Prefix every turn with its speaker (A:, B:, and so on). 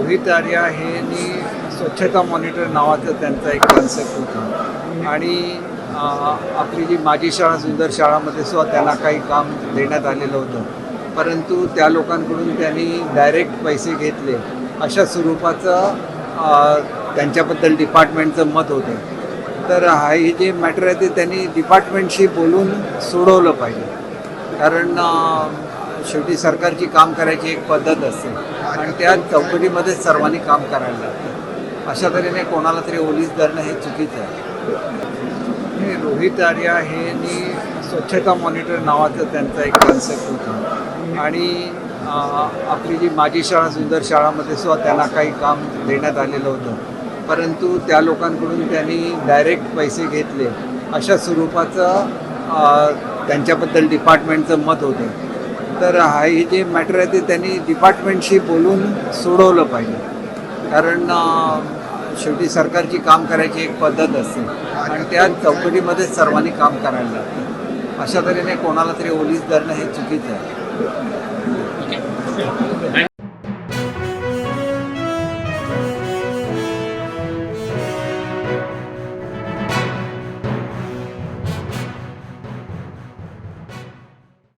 A: रोहित आर्या हे स्वच्छता मॉनिटर नावाचं त्यांचा एक कन्सेप्ट होता. आणि आपली जी माझी शाळा सुंदर शाळामध्ये सुद्धा त्यांना काही काम देण्यात आलेलं होतं. परंतु त्या लोकांकडून त्यांनी डायरेक्ट पैसे घेतले. अशा स्वरूपाचं त्यांच्याबद्दल डिपार्टमेंटचं मत होतं. तर हे जे मॅटर आहे ते त्यांनी डिपार्टमेंटशी बोलून सोडवलं पाहिजे. कारण शेवटी सरकारची काम करायची एक पद्धत असते. आणि त्या चौकटीमध्येच सर्वांनी काम करायला लागतं. अशा तऱ्हेने कोणाला तरी ओलीस धरणं हे चुकीचं आहे. हे रोहित आर्या हे स्वच्छता मॉनिटर नावाचं त्यांचा एक कन्सेप्ट होता. आणि आपली जी माझी शाळा सुंदर शाळामध्ये सुद्धा त्यांना काही काम देण्यात आलेलं होतं. परंतु त्या लोकांकडून त्यांनी डायरेक्ट पैसे घेतले. अशा स्वरूपाचं त्यांच्याबद्दल डिपार्टमेंटचं मत होतं. तर हा हे जे मॅटर आहे ते त्यांनी डिपार्टमेंटशी बोलून सोडवलं पाहिजे. कारण शेवटी सरकारची काम करायची एक पद्धत असते. आणि त्या चौकटीमध्ये सर्वांनी काम करायला लागतं. अशा तऱ्हेने कोणाला तरी ओलीस धरणं हे चुकीचं आहे.